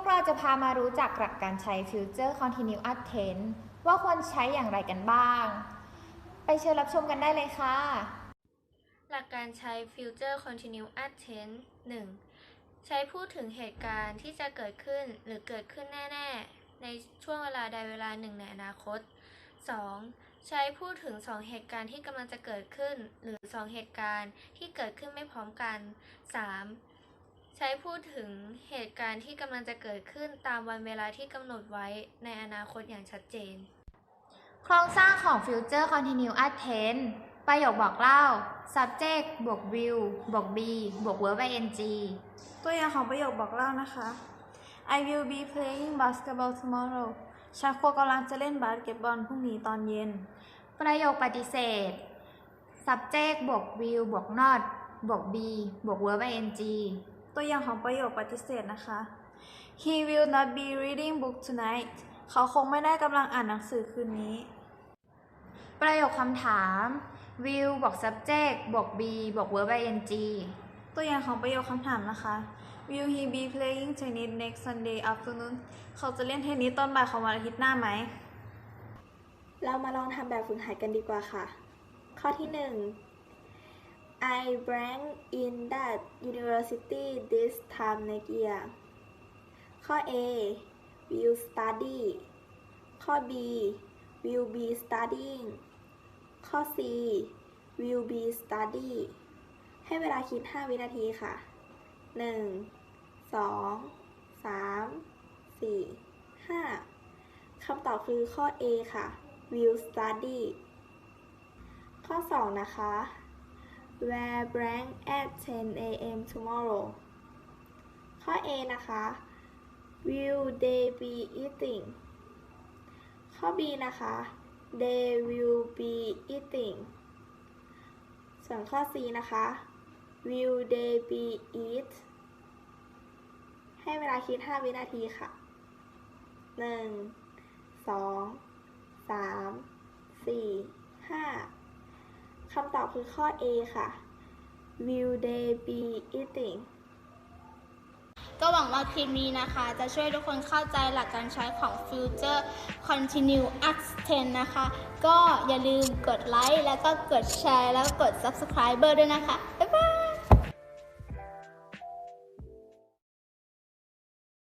เรามารู้จักหลักการใช้ Future Continuous Tense ว่าควรใช้อย่างไรกันบ้าง ไปเชิญรับชมกันได้เลยค่ะ หลักการใช้ Future Continuous Tense 1. ใช้พูดถึงเหตุการณ์ที่จะเกิดขึ้นหรือเกิดขึ้นแน่ ๆ ในช่วงเวลาใดเวลาหนึ่งในอนาคต 2. ใช้พูดถึง 2 เหตุการณ์ที่กำลังจะเกิดขึ้น หรือ 2 เหตุการณ์ที่เกิดขึ้นไม่พร้อมกัน 3. ใช้พูดถึงเหตุการณ์ที่กำลังจะเกิดขึ้นตามวันเวลาที่กำหนดไว้ในอนาคตอย่างชัดเจน โครงสร้างของ Future Continuous Tense ประโยคบอกเล่า subject บวก will บวก be บวก verb ing ตัวอย่างของประโยคบอกเล่านะคะ I will be playing basketball tomorrow ฉันควรกำลังจะเล่นบาสเกตบอลพรุ่งนี้ตอนเย็น ประโยคปฏิเสธ subject บวก will บวก not บวก be บวก verb ing ตัวอย่างของประโยคปฏิเสธนะคะ He will not be reading book tonight เขาคงไม่ได้กำลังอ่านหนังสือคืนนี้ ประโยคคำถาม will บวก subject บวก be บวก verb ing ตัวอย่างของประโยคคำถามนะคะ Will he be playing tennis next Sunday afternoon เขาจะเล่นเทนนิสตอนบ่ายของวันอาทิตย์หน้าไหม เรามาลองทำแบบฝึกหัดกันดีกว่าค่ะ ข้อที่ 1 I rank in that university this time next year ข้อ A will study ข้อ B will be studying ข้อ C will be study ให้เวลาคิด 5 วินาทีค่ะ 1 2 3 4 5 คำตอบคือข้อ A ค่ะ will study ข้อ 2 นะคะ wear blank at 10 a.m. tomorrow ข้อ A นะคะ will they be eating ข้อ B นะคะ they will be eating ส่วนข้อ C นะคะ will they be eat ให้เวลาคิด 5 วินาทีค่ะหนึ่งสองสามสี่ห้า คำตอบคือข้อ A ค่ะ Will they be eating ก็หวังว่าคลิปนี้นะคะ จะช่วยทุกคนเข้าใจหลักการใช้ของ Future Continuous Tense นะคะ ก็อย่าลืมกดไลค์แล้วก็กดแชร์แล้วก็กด Subscribe ด้วยนะคะ